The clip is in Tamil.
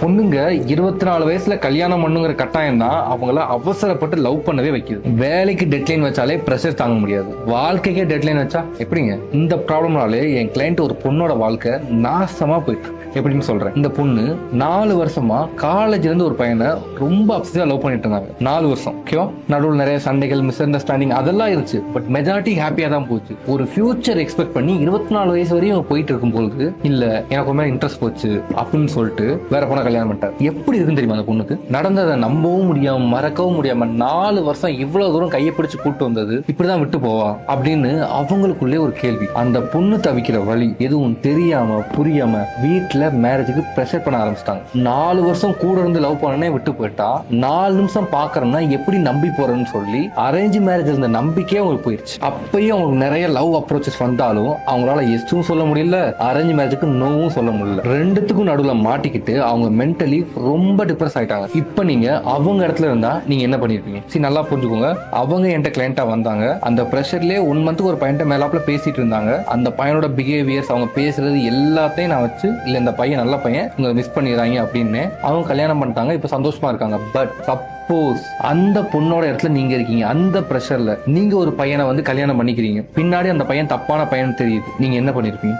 பொண்ணுங்க இருபத்தி நாலு வயசுல கல்யாணம் பண்ணுங்கிற கட்டாயம் தான் அவங்கள அவசரப்பட்டு லவ் பண்ணவே வைக்குது. வேலைக்கு டெட்லைன் வச்சாலே ப்ரெஷர் தாங்க முடியாது. வாழ்க்கைக்கே டெட்லைன் வச்சா எப்படிங்க? இந்த ப்ராப்ளம்னாலே என் கிளைண்ட் ஒரு பொண்ணோட வாழ்க்கை நாசமா போயிட்டு எப்படின்னு சொல்றேன். இந்த பொண்ணு நாலு வருஷமா காலேஜ்ல இருந்து ஒரு பையனை ரொம்ப அப்சஸா லவ் பண்ணிட்டு இருந்தாங்க. நாலு வருஷம். ஓகேவா நடுவில் நிறைய சண்டைகள் மிஸ் அண்டர்ஸ்டாண்டிங் அதெல்லாம் இருந்துச்சு. பட் மெஜாரிட்டி ஹாப்பியா தான் போச்சு. ஒரு ஃபியூச்சர் எக்ஸ்பெக்ட் பண்ணி இருபத்தி நாலு வயசு வரையும் போயிட்டு இருக்கும் பொழுது இல்ல எனக்கு ஒரு இன்ட்ரெஸ்ட் போச்சு அப்படின்னு சொல்லிட்டு வேற பொண்ணை கல்யாணம் பண்ணிட்டார். எப்படி இருக்குன்னு தெரியுமா அந்த பொண்ணுக்கு? நடந்ததை நம்பவும் முடியாம மறக்கவும் முடியாம நாலு வருஷம் இவ்வளவு தூரம் கையை பிடிச்சு கூட்டு வந்தது இப்படிதான் விட்டு போவா அப்படின்னு அவங்களுக்குள்ளே ஒரு கேள்வி. அந்த பொண்ணு தவிக்கிற வழி எதுவும் தெரியாம புரியாம வீட்டுல மேரேஜுக்கு ப்ரெஷர் பண்ண ஆரம்பிச்சிட்டாங்க. நாலு வருஷம் கூட இருந்து லவ் பண்ணனே விட்டு போயிட்டா நாலு நிமிஷம் பாக்குறோம்னா எப்படி நம்பி போறேன்னு சொல்லி அரேஞ்ச் மேரேஜ் இருந்த நம்பிக்கையே அவங்களுக்கு போயிருச்சு. அப்பயும் அவங்களுக்கு நிறைய லவ் அப்ரோச்சஸ் வந்தாலும் அவங்களால எஸ்டும் சொல்ல முடியல அரேஞ்ச் மேரேஜுக்கு நோவும் சொல்ல முடியல. ரெண்டுத்துக்கும் நடுவில் மாட்டிக்கிட்டு அவங்க மென்டலி ரொம்ப டிப்ரெஸ் ஆயிட்டாங்க. இப்போ நீங்க அவங்க இடத்துல இருந்தா நீங்க என்ன பண்ணிருப்பீங்க? சரி நல்லா புரிஞ்சுக்கோங்க. அவங்க என்கிட்ட கிளைண்டா வந்தாங்க. அந்த ப்ரெஷர்லயே ஒன் மந்த்துக்கு ஒரு பையன்ட்ட மேலாப்ல பேசிட்டு இருந்தாங்க. அந்த பையனோட பிஹேவியர்ஸ் அவங்க பேசுறது எல்லாத்தையும் நான் வச்சு இல்ல இந்த பையன் நல்ல பையன். இவங்க மிஸ் பண்ணிடுறாங்க அப்படின்னு அவங்க கல்யாணம் பண்ணிட்டாங்க. இப்போ சந்தோஷமா இருக்காங்க. பட் சப்போஸ் அந்த பொண்ணோட இடத்துல நீங்க இருக்கீங்க. அந்த ப்ரெஷர்ல நீங்க ஒரு பையனை வந்து கல்யாணம் பண்ணிக்கிறீங்க. பின்னாடி அந்த பையன் தப்பான பையன் தெரியுது. நீங்க என்ன பண்ணிருப்பீங்க?